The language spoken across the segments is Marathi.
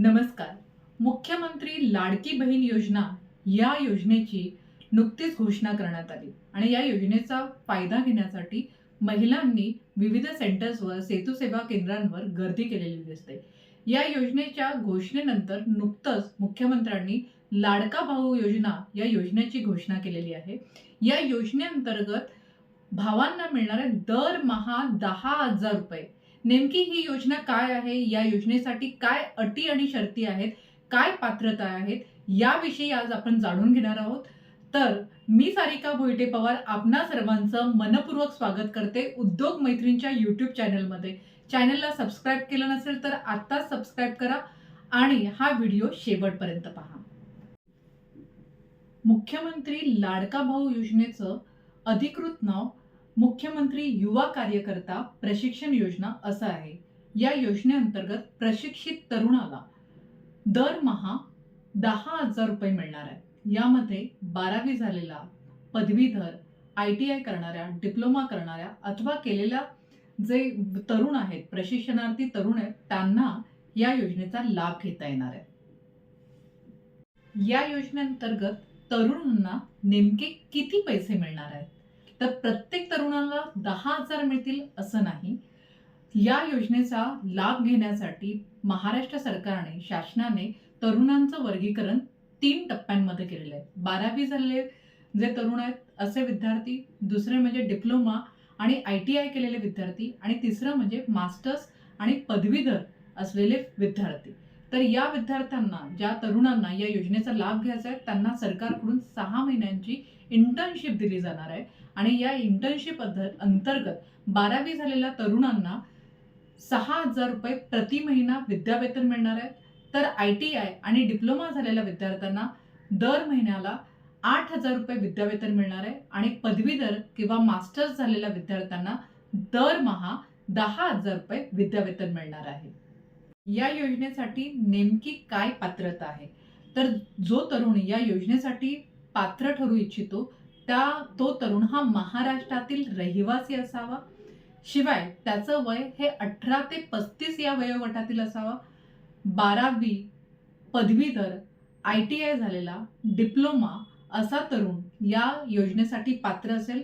नमस्कार. मुख्यमंत्री लाडकी बहीण योजना या योजनेची नुकतीच घोषणा करण्यात आली आणि या योजनेचा फायदा घेण्यासाठी महिलांनी विविध सेंटर्सवर सेतू सेवा केंद्रांवर गर्दी केलेली दिसते. या योजनेच्या घोषणेनंतर नुकतंच मुख्यमंत्र्यांनी लाडका भाऊ योजना या योजनेची घोषणा केलेली आहे. या योजनेअंतर्गत भावांना मिळणारे दरमहा दहा हजार रुपये नेमकी ही योजना काय आहे? या योजनेसाठी काय अटी आणि शर्ती आहेत? काय पात्रता आहेत? याविषयी आज आपण जाणून घेणार आहोत. तर मी सारिका भोईटे पवार आपणा सर्वांचं मनपूर्वक स्वागत करते उद्योग मैत्रींच्या यूट्यूब चॅनलमध्ये. चॅनलला सबस्क्राईब केलं नसेल तर आत्ताच सबस्क्राईब करा आणि हा व्हिडिओ शेवटपर्यंत पहा. मुख्यमंत्री लाडका भाऊ योजनेचं अधिकृत नाव मुख्यमंत्री युवा कार्यकर्ता प्रशिक्षण योजना असं आहे. या योजनेअंतर्गत प्रशिक्षित तरुणाला दरमहा दहा हजार रुपये मिळणार आहे यामध्ये बारावी झालेला पदवीधर आय टी आय करणाऱ्या डिप्लोमा करणाऱ्या अथवा केलेल्या जे तरुण आहेत प्रशिक्षणार्थी तरुण आहेत त्यांना या योजनेचा लाभ घेता येणार आहे. या योजनेअंतर्गत तरुणांना नेमके किती पैसे मिळणार आहेत? तर प्रत्येक तरुणाला दहा हजार मिळतील असं नाही. या योजनेचा लाभ घेण्यासाठी महाराष्ट्र सरकारने शासनाने तरुणांचं वर्गीकरण तीन टप्प्यांमध्ये केलेलं आहे. बारावी झालेले जे तरुण आहेत असे विद्यार्थी दुसरे म्हणजे डिप्लोमा आणि आय टी आय केलेले विद्यार्थी आणि तिसरं म्हणजे मास्टर्स आणि पदवीधर असलेले विद्यार्थी. तर या विद्यार्थ्यांना ज्या तरुणांना या योजनेचा लाभ घ्यायचा आहे त्यांना सरकारकडून सहा महिन्यांची इंटर्नशिप दिली जाणार आहे. आणि या इंटर्नशिप अंतर्गत बारावी झालेल्या तरुणांना सहा हजार रुपये प्रति महिना विद्यावेतन मिळणार आहे. तर आय टी आय आणि डिप्लोमा झालेल्या विद्यार्थ्यांना दर महिन्याला आठ हजार रुपये विद्यावेतन मिळणार आहे. आणि पदवीधर किंवा मास्टर्स झालेल्या विद्यार्थ्यांना दरमहा दहा हजार रुपये विद्यावेतन मिळणार आहे. या योजनेसाठी नेमकी काय पात्रता आहे? तर जो तरुण या योजनेसाठी पात्र ठरू इच्छितो त्या तो तरुण हा महाराष्ट्रातील रहिवासी असावा. शिवाय त्याचं वय हे अठरा ते पस्तीस या वयोगटातील असावा. बारावी पदवीधर आय टी आय झालेला डिप्लोमा असा तरुण या योजनेसाठी पात्र असेल.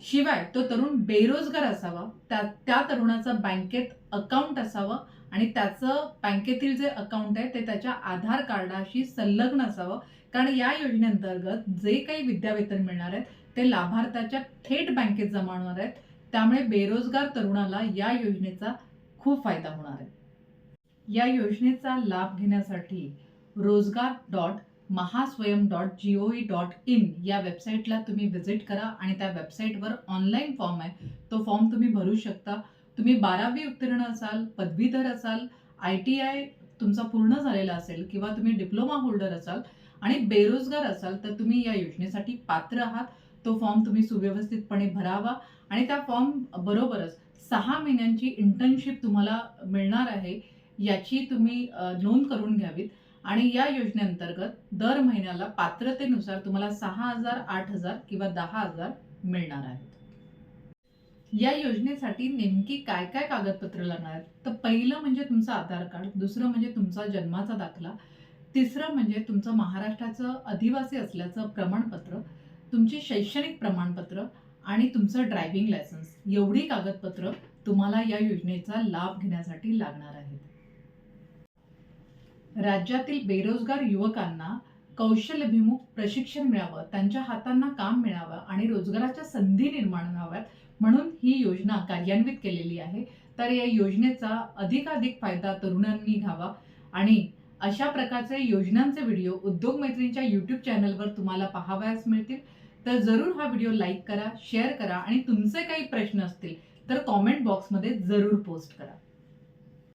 शिवाय तो तरुण बेरोजगार असावा. त्या त्या तरुणाचं बँकेत अकाउंट असावं. आणि त्याचं बँकेतील जे अकाउंट आहे ते त्याच्या आधार कार्डाशी संलग्न असावं. कारण या योजनेअंतर्गत जे काही विद्यावेतन मिळणार आहेत ते लाभार्थ्याच्या थेट बँकेत जमा होणार आहेत. त्यामुळे बेरोजगार तरुणाला या योजनेचा खूप फायदा होणार आहे. या योजनेचा लाभ घेण्यासाठी Rojgar dot Mahaswayam dot G O V dot in या वेबसाईटला तुम्ही व्हिजिट करा आणि त्या वेबसाईटवर ऑनलाईन फॉर्म आहे. तो फॉर्म तुम्ही भरू शकता. तुम्ही बारावी उत्तीर्ण असाल पदवीधर असाल आय टी आय तुमचा पूर्ण झालेला असेल किंवा तुम्ही डिप्लोमा होल्डर असाल आणि बेरोजगार असाल तर तुम्ही या योजनेसाठी पात्र आहात. तो फॉर्म तुम्ही सुव्यवस्थितपणे भरावा आणि त्या फॉर्म बरोबरच सहा महिन्यांची इंटर्नशिप तुम्हाला मिळणार आहे याची तुम्ही नोंद करून घ्यावीत. आणि या योजनेअंतर्गत दर महिन्याला पात्रतेनुसार तुम्हाला सहा हजार आठ हजार किंवा दहा हजार मिळणार आहेत. या योजनेसाठी नेमकी काय काय कागदपत्र लागणार? तर पहिलं म्हणजे तुमचं आधार कार्ड दुसरं म्हणजे तुमचा जन्माचा दाखला तिसरं म्हणजे तुमचं महाराष्ट्राचं अधिवासी असल्याचं प्रमाणपत्र तुमची शैक्षणिक प्रमाणपत्र आणि तुमचं ड्रायव्हिंग लायसन्स. एवढी कागदपत्र तुम्हाला या योजनेचा लाभ घेण्यासाठी लागणार आहेत. राज्यातील बेरोजगार युवकांना कौशल्याभिमुख प्रशिक्षण मिळावं त्यांच्या हातांना काम मिळावं आणि रोजगाराच्या संधी निर्माण व्हाव्यात म्हणून ही योजना कार्यान्वित केलेली आहे. तर या योजनेचा अधिकाधिक फायदा तरुणांनी घ्यावा. आणि अशा प्रकारचे योजनांचे व्हिडिओ उद्योग मैत्रींच्या यूट्यूब चॅनलवर तुम्हाला पाहावयास मिळतील. तर जरूर हा व्हिडिओ लाईक करा शेअर करा आणि तुमचे काही प्रश्न असतील तर कॉमेंट बॉक्समध्ये जरूर पोस्ट करा.